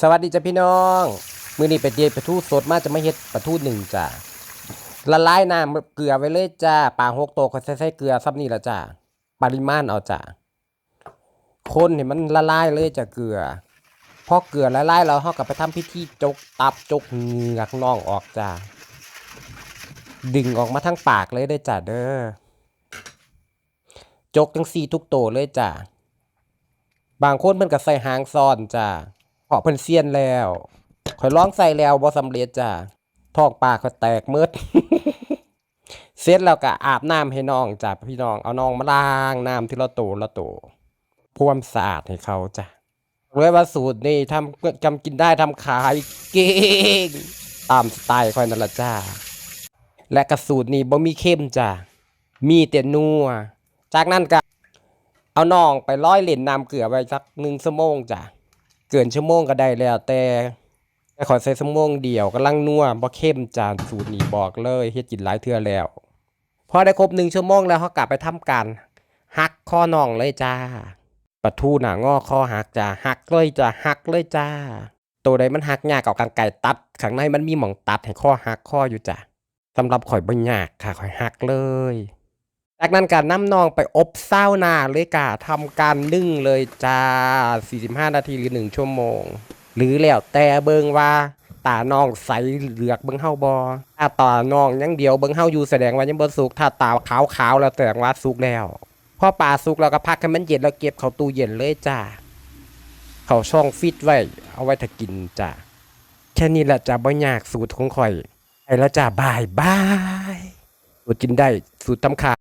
สวัสดีจ้ะพี่น้อง มือนี้เป็ดเดียปลาทูสดมาจะไม่เฮ็ดปลาทูหนึ่งจ้ะละลายน้ำเกลือไว้เลยจ้าปลาหกโตก็ใส่ใส่เกลือซับนี่ละจ้าปริมาณเอาจ้ะคนเห็นมันละลายเลยจ้ะเกลือพอเกลือละลายแล้วเฮาก็ไปทำพิธีจกตับจกเหงือกน่องออกจ้าดึงออกมาทั้งปากเลยได้จ้ะเด้อจกทั้งสี่ทุกโตเลยจ้ะบางคนเพิ่นก็ใส่หางซ่อนจ้ะเพราะเพิ่นเซียนแล้วข่อยร้องใส่แล้วบ่สำเร็จจ้ะท้องปากก็แตกมืดเสร็จแล้วก็อาบน้ำให้น้องจ้ะพี่น้องเอาน้องมาล้างน้ำที่ละโตละโตพวมสะอาดให้เขาจ้ะเลยว่าสูตรนี่ทำจำกินได้ทำขายเก่งตามสไตล์ค่อยนั่นละจ้า และกระสูตรนี่บ่มีเข้มจ้ะมีแต่นัว จากนั้นก็เอาน้องไปร้อยเหรียญน้ำเกลือไว้สักหนึ่งชั่วโมงจ้ะ เกินชั่วโมงก็ได้แล้ว แต่แต่ขอใส่ชั่วโมงเดียวกำลังนัวบ่เข้มจานสูตรนี้บอกเลยเฮ็ดกินหลายเทื่อแล้ว พอได้ครบหนึ่งชั่วโมงแล้วเขากลับไปทำการหักข้อน่องเลยจ้าปลาทูหนางอข้อหักจ้าหักเลยจ้าหักเลยจ้า ตัวใดมันหักยากเอากรรไก่ตัดข้างในมันมีหม่องตัดให้ข้อหักข้ออยู่จ้ะสำหรับข่อยบ่ยากค่ะข่อยหักเลย จากนั้นการน้ำนองไปอบเศร้านาเลยกะทำการนึ่งเลยจ้า 45 นาทีหรือ 1 ชั่วโมง หรือแล้วแต่เบิงว่าตาน้องใสเหลือกเบิงเฮาบอถ้าตาน้องยังเดียวเบิงเฮาอยู่แสดงว่ายังบ่สุก ถ้าตาขาวขาวๆแล้วแสดงว่าสุกแล้วพอปลาสุกเราก็พักให้มันเย็นแล้วเก็บเข้าตู้เย็นเลยจ้าเข้าช่องฟิตไว้ เอาไว้ถ้ากินจ้าแค่นี้แหละจ้าบ่ยากสูตรของข่อยไปแล้วจ้าบายบายสูตรกินได้สูตรตำขา